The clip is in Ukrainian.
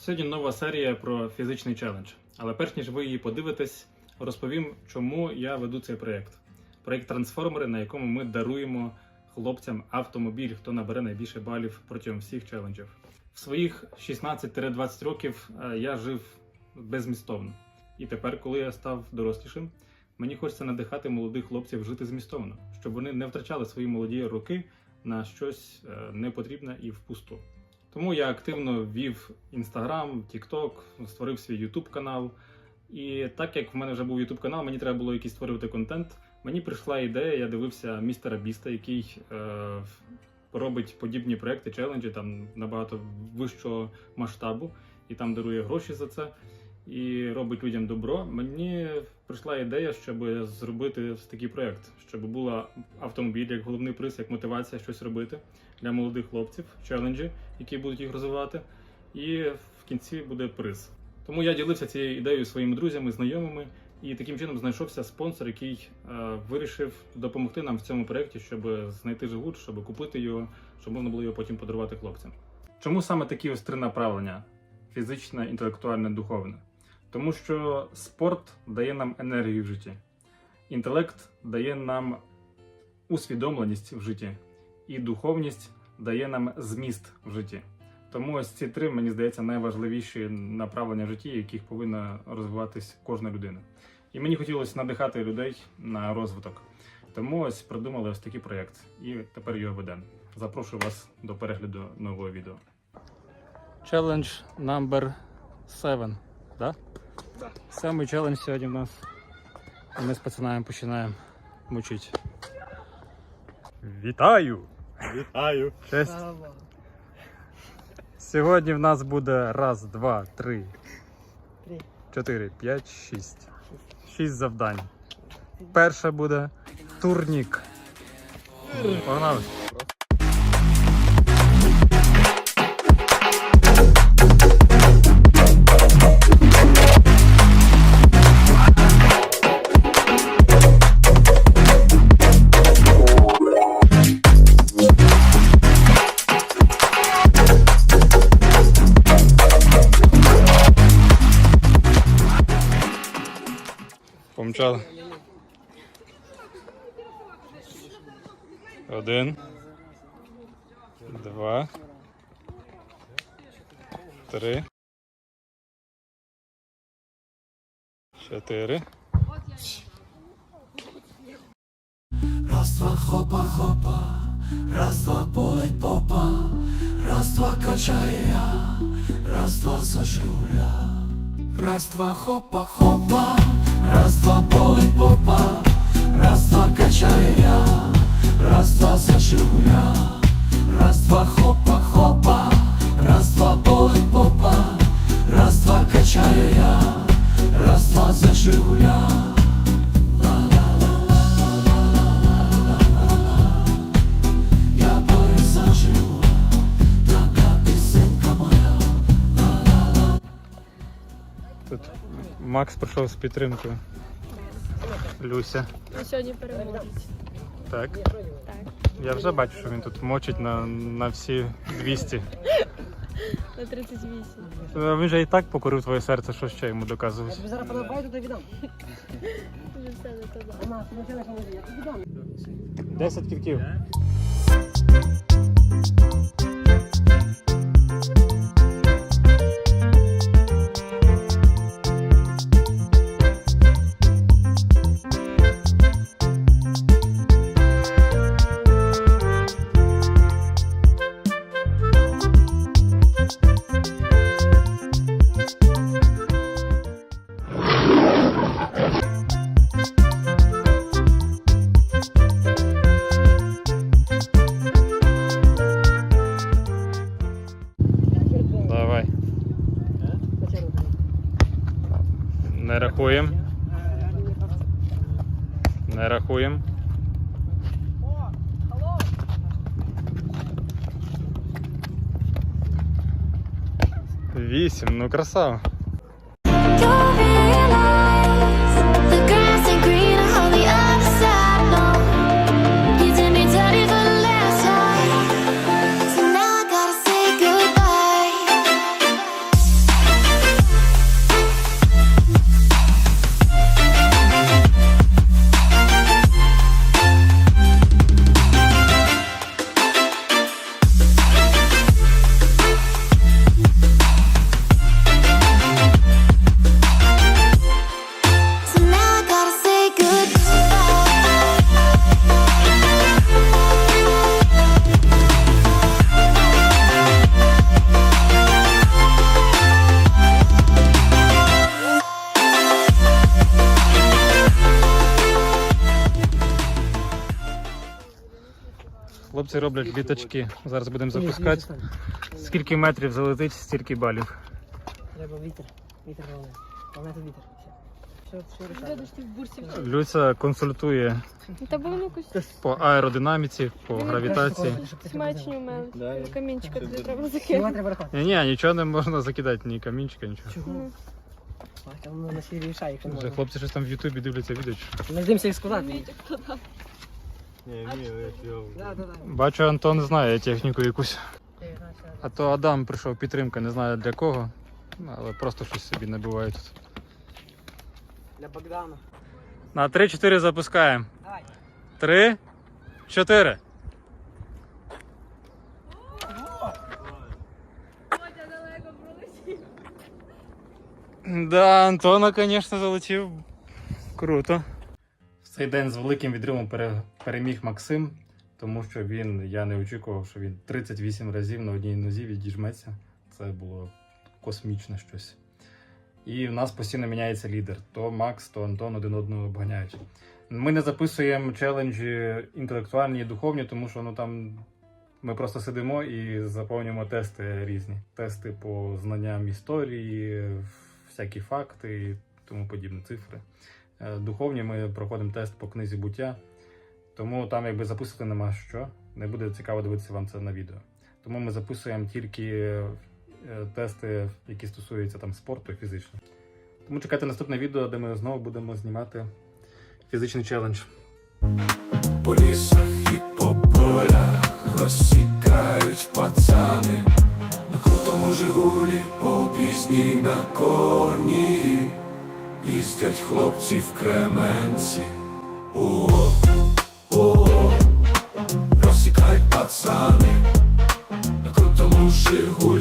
Сьогодні нова серія про фізичний челендж. Але перш ніж ви її подивитесь, розповім, чому я веду цей проєкт. Проєкт Трансформери, на якому ми даруємо хлопцям автомобіль, хто набере найбільше балів протягом всіх челенджів. В своїх 16-20 років е, я жив безмістовно. І тепер, коли я став дорослішим, мені хочеться надихати молодих хлопців жити змістовно, щоб вони не втрачали свої молоді роки на щось е, непотрібне і впусту. Тому я активно вів Інстаграм, TikTok, створив свій YouTube канал. І так як в мене вже був YouTube канал, мені треба було якийсь створювати контент. Мені прийшла ідея, я дивився містера Біста, який е, робить подібні проекти, челенджі там набагато вищого масштабу, і там дарує гроші за це і робить людям добро. Мені прийшла ідея, щоб зробити такий проект, щоб була автомобіль як головний приз, як мотивація щось робити для молодих хлопців, челенджі, які будуть їх розвивати, і в кінці буде приз. Тому я ділився цією ідеєю своїми друзями, знайомими, і таким чином знайшовся спонсор, який е, вирішив допомогти нам в цьому проєкті, щоб знайти Жигут, щоб купити його, щоб можна було його потім подарувати хлопцям. Чому саме такі ось три направлення: фізичне, інтелектуальне, духовне? Тому що спорт дає нам енергію в житті, інтелект дає нам усвідомленість в житті, і духовність дає нам зміст в житті. Тому ось ці три, мені здається, найважливіші направлення в житті, яких повинна розвиватись кожна людина. І мені хотілося надихати людей на розвиток. Тому ось придумали ось такий проєкт, і тепер його ведемо. Запрошую вас до перегляду нового відео. Челендж номер 7, да? Самий челендж сьогодні в нас. І ми з пацанами починаємо мучити. Вітаю! Вітаю. Честь. Сьогодні в нас буде раз, два, три, Три. чотири, п'ять, шість. Шість завдань. Перше буде турнік. Погнали. Помчали. Один. Два. Три. Чотири. Раз, два, хопа, хопа, раз, два, болить попа, раз, два, качає я, раз, два, зажуля. Раз, два, хопа, хопа, раз, два, болить попа, раз, два, качаю я, раз, два, зажуля. Раз, два, хопа, хопа, Макс прийшов з підтримкою. Люся. Ви сьогодні переможець. Так. Так. Я вже бачу, що він тут мочить на, на всі 200. На 38. Е, Він же і так покорив твоє серце, що ще йому доказувати. Тобі зараз подобає, то віддам. Вже все не то А на, ти навчилась на я тобі дам. 10 кітків. Не рахуємо. Не рахуємо. Вісім, ну красава. Хлопці роблять літачки. Зараз будемо запускати. Скільки метрів залетить, стільки балів. Треба вітер. Вітер головне. Головне тут вітер. Люся консультує Та було якось по аеродинаміці, по гравітації. смачні у мене. Камінчика тобі треба Хіба закинути. треба рахувати? Ні, ні, нічого не можна закидати, ні камінчика, нічого. Чого? Бачите, воно на сірі рішає, якщо Вже можна. хлопці щось там в Ютубі дивляться відео. Ми дивимося, як складати. Бачу, Антон знає техніку якусь. А то Адам прийшов підтримка, не знаю для кого, але просто щось собі набиває тут. Для Богдана. На 3-4 запускаємо. Давай. 3, 4. Да, Антона, звісно, залетів. Круто. Цей день з великим відривом пере- переміг Максим, тому що він, я не очікував, що він 38 разів на одній нозі відіжметься. Це було космічне щось. І в нас постійно міняється лідер. То Макс, то Антон один одного обганяють. Ми не записуємо челенджі інтелектуальні і духовні, тому що ну там ми просто сидимо і заповнюємо тести різні. Тести по знанням історії, всякі факти і тому подібне цифри. Е, Духовні ми проходимо тест по книзі буття, тому там якби записувати нема що. Не буде цікаво дивитися вам це на відео. Тому ми записуємо тільки е, тести, які стосуються там спорту фізично. Тому чекайте наступне відео, де ми знову будемо знімати фізичний челендж. По лісах і по полях розсікають пацани На крутому Жигулі по пісні на корні пістять хлопці в кременці. О-о, о-о, пацани, на крутому жигулі.